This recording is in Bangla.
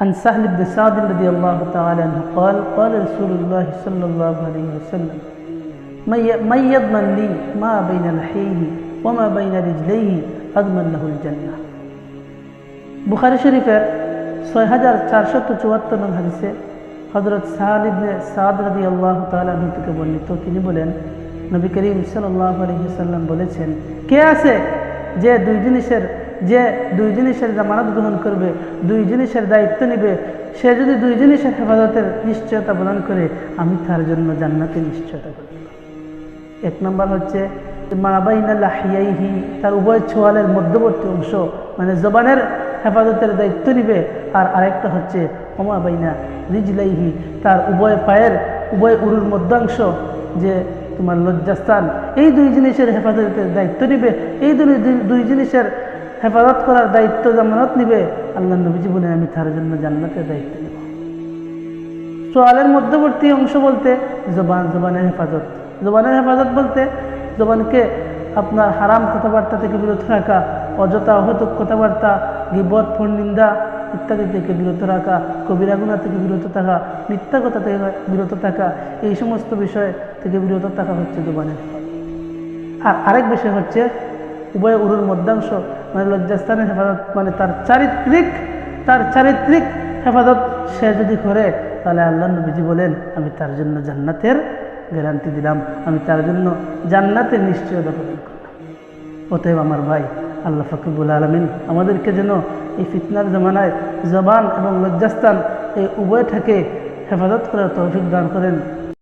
عن سهل بن سعد رضي الله تعالى عنه قال قال رسول الله صلى الله عليه وسلم من ي- من يضمن لي ما بين لحيه وما بين رجليه أضمن له الجنة বুখারি শরীফের ছয় হাজার চারশত চুয়াত্তর নং হাদিসে হজরত সাহাল ইবনে সাদ রাদি আল্লাহ তালু থেকে বর্ণিত তিনি বলেন নবী করিম সাল্লাহ আলহিসাল্লাম বলেছেন কে আছে যে দুই জিনিসের যে দুই জিনিসের জামানত গ্রহণ করবে, দুই জিনিসের দায়িত্ব নেবে, সে যদি দুই জিনিসের হেফাজতের নিশ্চয়তা প্রদান করে, আমি তার জন্য জান্নাতের নিশ্চয়তা করি এক নম্বর হচ্ছে লাহিয়াইহি, তার উভয় ছোয়ালের মধ্যবর্তী অংশ মানে জবানের হেফাজতের দায়িত্ব নিবে। আর আরেকটা হচ্ছে অমাবাইনা রিজলাইহি, তার উভয় পায়ের, উভয় উরুর মধ্যাংশ, যে তোমার লজ্জাস্থান, এই দুই জিনিসের হেফাজতের দায়িত্ব নিবে। এই দুই জিনিসের হেফাজত করার দায়িত্ব জামানত নিবে, আল্লাহ নবীজি বলে আমি তার জন্য জান্নাতের দায়িত্ব নেব। সোয়ালের মধ্যবর্তী অংশ বলতে জবান, জবানের হেফাজত। জবানের হেফাজত বলতে জবানকে আপনার হারাম কথাবার্তা থেকে বিরত রাখা, অযথা অহতক কথাবার্তা, গিবত নিন্দা ইত্যাদি থেকে বিরত রাখা কবিরাগুনা থেকে বিরত থাকা, মিথ্যা কথা থেকে বিরত থাকা, এই সমস্ত বিষয় থেকে বিরত থাকা হচ্ছে জবানের আর আরেক বিষয় হচ্ছে উভয় উরুর মধ্যাংশ মানে লজ্জাস্থানের হেফাজত মানে তার চারিত্রিক তার চারিত্রিক হেফাজত সে যদি করে, তাহলে আল্লাহ নবীজি বলেন, আমি তার জন্য জান্নাতের গ্যারান্টি দিলাম, আমি তার জন্য জান্নাতের নিশ্চয়তা প্রদান করলাম। অতএব আমার ভাই, আল্লাহ ফকিবুল আলমিন আমাদেরকে যেন এই ফিতনার জমানায় জবান এবং লজ্জাস্থান এই উভয়টাকে হেফাজত করার তৌফিক দান করেন।